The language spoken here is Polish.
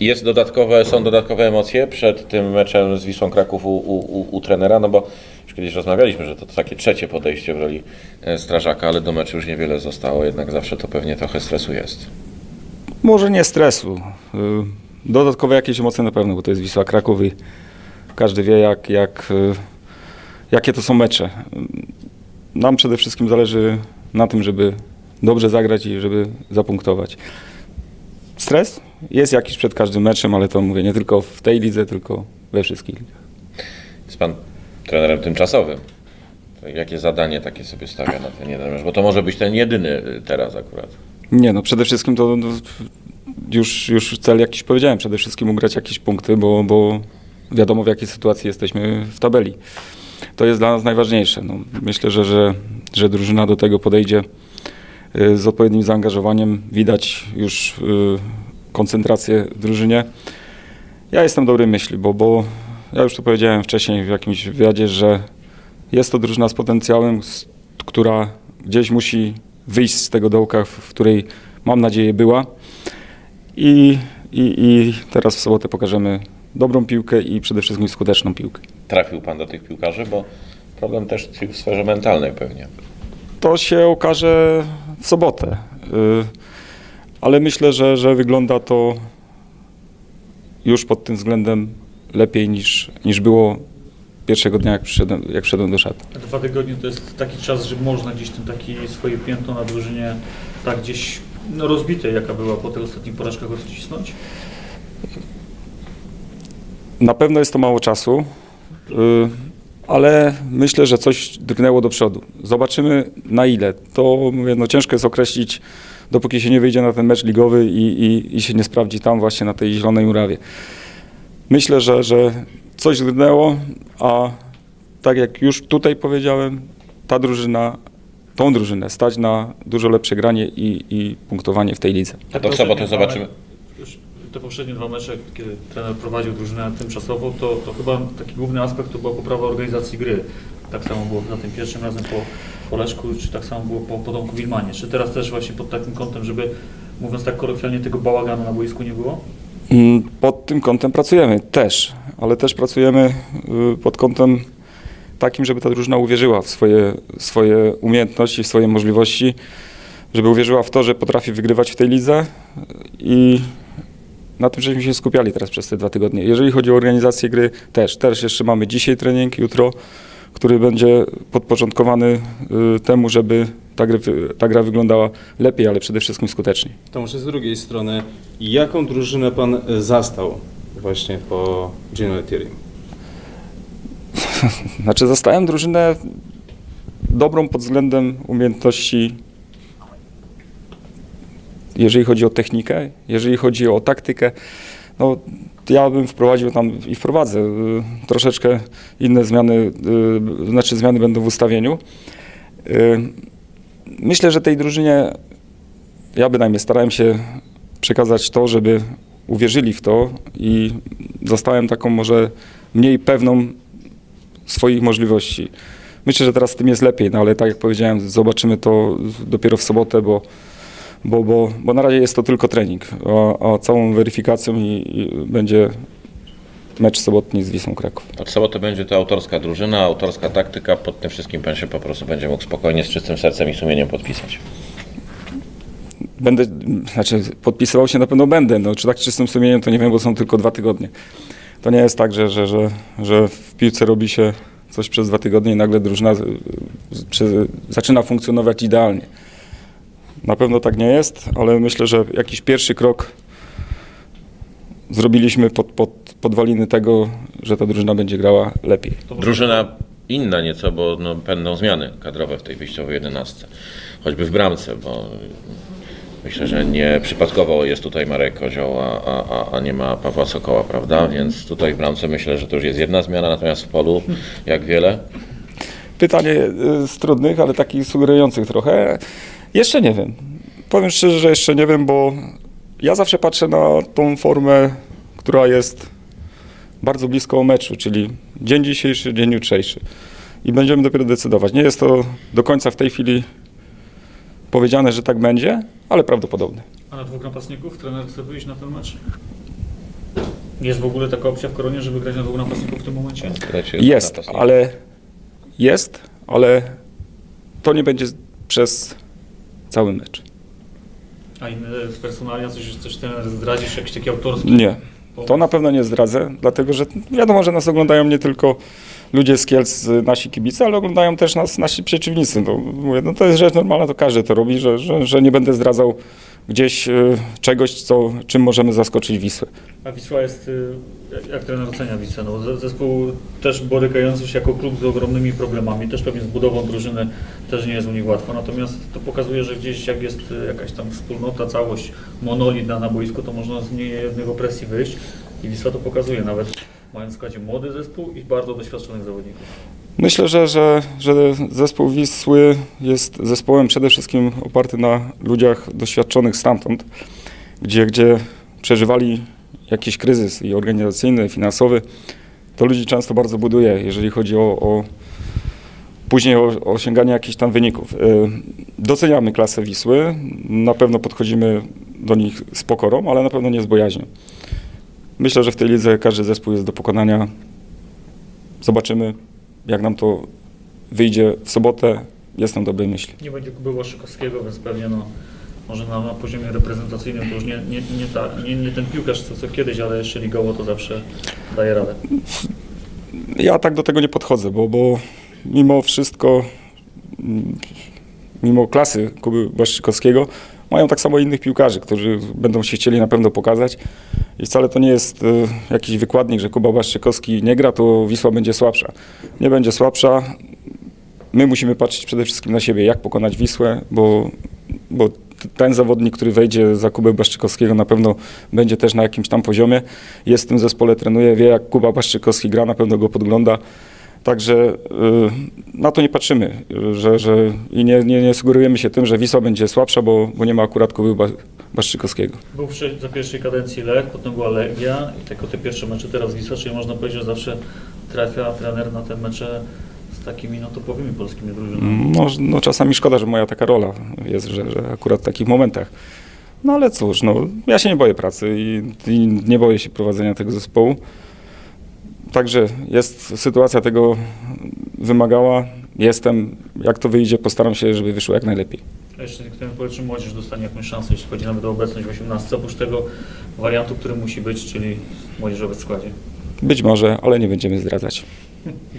Jest dodatkowe, są dodatkowe emocje przed tym meczem z Wisłą Kraków u, u, u, trenera, no bo już kiedyś rozmawialiśmy, że to takie trzecie podejście w roli e, strażaka, ale do meczu już niewiele zostało, jednak zawsze to pewnie trochę stresu jest. Może nie stresu. Y, Dodatkowe jakieś emocje na pewno, bo to jest Wisła Kraków i każdy wie, jak, jak, y, jakie to są mecze. Nam przede wszystkim zależy na tym, żeby dobrze zagrać i żeby zapunktować. Stres jest jakiś przed każdym meczem, ale to mówię nie tylko w tej lidze, tylko we wszystkich ligach. Jest pan trenerem tymczasowym. To jakie zadanie takie sobie stawia na ten jeden mecz? Bo to może być ten jedyny y, teraz akurat. Nie, no przede wszystkim to no, już, już cel jakiś powiedziałem, przede wszystkim ugrać jakieś punkty, bo, bo wiadomo w jakiej sytuacji jesteśmy w tabeli. To jest dla nas najważniejsze. No, myślę, że, że, że drużyna do tego podejdzie y, z odpowiednim zaangażowaniem. Widać już y, koncentrację w drużynie. Ja jestem dobrej myśli, bo, bo ja już to powiedziałem wcześniej w jakimś wywiadzie, że jest to drużyna z potencjałem, z, która gdzieś musi wyjść z tego dołka, w, w której mam nadzieję była. I, i, I teraz w sobotę pokażemy dobrą piłkę i przede wszystkim skuteczną piłkę. Trafił pan do tych piłkarzy, bo problem też tkwi w sferze mentalnej pewnie. To się okaże w sobotę. Y, Ale myślę, że, że wygląda to już pod tym względem lepiej niż, niż było pierwszego dnia, jak przyszedłem, jak wszedłem do szat. Dwa tygodnie to jest taki czas, że można gdzieś ten taki swoje piętno na drużynie tak gdzieś no, rozbite, jaka była po tych ostatnich porażkach odcisnąć. Na pewno jest to mało czasu, y, ale myślę, że coś drgnęło do przodu. Zobaczymy na ile. To mówię, no ciężko jest określić, dopóki się nie wyjdzie na ten mecz ligowy i, i, i się nie sprawdzi tam właśnie na tej zielonej murawie. Myślę, że, że coś drgnęło, a tak jak już tutaj powiedziałem, ta drużyna, tą drużynę stać na dużo lepsze granie i, i punktowanie w tej lidze. Te To w sobotę zobaczymy. już Te poprzednie dwa mecze, kiedy trener prowadził drużynę tymczasowo, to, to chyba taki główny aspekt to była poprawa organizacji gry. Tak samo było za tym pierwszym razem po, po Leszku, czy tak samo było po Potomku Wilmanie. Czy teraz też właśnie pod takim kątem, żeby, mówiąc tak kolokwialnie, tego bałaganu na boisku nie było? Mm, Pod tym kątem pracujemy też, ale też pracujemy y, pod kątem takim, żeby ta drużyna uwierzyła w swoje, swoje umiejętności, w swoje możliwości, żeby uwierzyła w to, że potrafi wygrywać w tej lidze i na tym żeśmy się skupiali teraz przez te dwa tygodnie. Jeżeli chodzi o organizację gry, też. Też jeszcze mamy dzisiaj trening, jutro, który będzie podporządkowany y, temu, żeby ta, gry, ta gra wyglądała lepiej, ale przede wszystkim skuteczniej. To może z drugiej strony, jaką drużynę pan e, zastał właśnie po Gino Lettieri? Znaczy, zastałem drużynę dobrą pod względem umiejętności, jeżeli chodzi o technikę, jeżeli chodzi o taktykę. No, ja bym wprowadził tam i wprowadzę y, troszeczkę inne zmiany, y, znaczy zmiany będą w ustawieniu. Y, myślę, że tej drużynie, ja bynajmniej starałem się przekazać to, żeby uwierzyli w to i zostałem taką może mniej pewną swoich możliwości. Myślę, że teraz z tym jest lepiej, no ale tak jak powiedziałem, zobaczymy to dopiero w sobotę, bo, bo, bo, bo na razie jest to tylko trening, a, a całą weryfikacją i, i będzie mecz sobotni z Wisłą Kraków. Od soboty będzie to autorska drużyna, autorska taktyka. Pod tym wszystkim pan się po prostu będzie mógł spokojnie, z czystym sercem i sumieniem podpisać. Będę, znaczy podpisywał się na pewno będę, no czy tak czystym sumieniem to nie wiem, bo są tylko dwa tygodnie. To nie jest tak, że, że, że, że w piłce robi się coś przez dwa tygodnie i nagle drużyna przy- zaczyna funkcjonować idealnie. Na pewno tak nie jest, ale myślę, że jakiś pierwszy krok zrobiliśmy pod, pod podwaliny tego, że ta drużyna będzie grała lepiej. Drużyna inna nieco, bo no, będą zmiany kadrowe w tej wyjściowej jedenastce. Choćby w bramce, bo myślę, że nie przypadkowo jest tutaj Marek Kozioł, a, a, a- a nie ma Pawła Sokoła, prawda? Więc tutaj w bramce myślę, że to już jest jedna zmiana, natomiast w polu jak wiele. Pytanie y, z trudnych, ale takich sugerujących trochę. Jeszcze nie wiem. Powiem szczerze, że jeszcze nie wiem, bo ja zawsze patrzę na tą formę, która jest bardzo blisko meczu, czyli dzień dzisiejszy, dzień jutrzejszy. I będziemy dopiero decydować. Nie jest to do końca w tej chwili powiedziane, że tak będzie, ale prawdopodobne. A na dwóch napastników trener chce wyjść na ten mecz? Jest w ogóle taka opcja w Koronie, żeby grać na dwóch napastników w tym momencie? Jest, ale jest, ale to nie będzie przez cały mecz. A inne personalia coś, coś ten zdradzisz, jakiś taki autorski? Nie. To na pewno nie zdradzę, dlatego że wiadomo, że nas oglądają nie tylko ludzie z Kielc, nasi kibice, ale oglądają też nas nasi przeciwnicy. No, mówię, no to jest rzecz normalna, to każdy to robi, że, że, że nie będę zdradzał gdzieś y, czegoś, co, czym możemy zaskoczyć Wisłę. A Wisła jest, y, jak- trener ocenia Wisłę? No, ze- zespół też borykający się jako klub z ogromnymi problemami, też pewnie z budową drużyny też nie jest u nich łatwo, natomiast to pokazuje, że gdzieś jak jest y, jakaś tam wspólnota, całość, monolit na, boisku, to można z mniej jednego presji wyjść i Wisła to pokazuje, nawet mając w składzie młody zespół i bardzo doświadczonych zawodników. Myślę, że, że, że zespół Wisły jest zespołem przede wszystkim oparty na ludziach doświadczonych stamtąd, gdzie, gdzie przeżywali jakiś kryzys i organizacyjny, i finansowy. To ludzi często bardzo buduje, jeżeli chodzi o, o później o, o osiąganie jakichś tam wyników. Y, Doceniamy klasę Wisły, na pewno podchodzimy do nich z pokorą, ale na pewno nie z bojaźnią. Myślę, że w tej lidze każdy zespół jest do pokonania. Zobaczymy, jak nam to wyjdzie w sobotę. Jestem dobrej myśli. Nie będzie Kuby Łaszykowskiego, więc pewnie no, może na, na poziomie reprezentacyjnym to już nie, nie, nie, ta, nie, nie ten piłkarz co, co kiedyś, ale jeszcze ligowo to zawsze daje radę. Ja tak do tego nie podchodzę, bo, bo mimo wszystko, mm, mimo klasy Kuby Błaszczykowskiego, mają tak samo innych piłkarzy, którzy będą się chcieli na pewno pokazać. I wcale to nie jest e, jakiś wykładnik, że Kuba Błaszczykowski nie gra, to Wisła będzie słabsza. Nie będzie słabsza. My musimy patrzeć przede wszystkim na siebie, jak pokonać Wisłę, bo, bo ten zawodnik, który wejdzie za Kubę Błaszczykowskiego na pewno będzie też na jakimś tam poziomie. Jest w tym zespole, trenuje, wie jak Kuba Błaszczykowski gra, na pewno go podgląda. Także y, na to nie patrzymy że, że, i nie, nie, nie sugerujemy się tym, że Wisła będzie słabsza, bo, bo nie ma akurat Kuby Ba- Błaszczykowskiego. Był za pierwszej kadencji Lech, potem była Legia i tylko te pierwsze mecze teraz Wisła, czyli można powiedzieć, że zawsze trafia trener na te mecze z takimi no, topowymi polskimi drużynami. No, no czasami szkoda, że moja taka rola jest, że, że akurat w takich momentach. No ale cóż, no, ja się nie boję pracy i, i nie boję się prowadzenia tego zespołu. Także jest, sytuacja tego wymagała. Jestem, jak to wyjdzie, postaram się, żeby wyszło jak najlepiej. A jeszcze chciałem powiedzieć, czy młodzież dostanie jakąś szansę, jeśli chodzi nawet o obecność w 18, oprócz tego wariantu, który musi być, czyli młodzieżowy w składzie. Być może, ale nie będziemy zdradzać.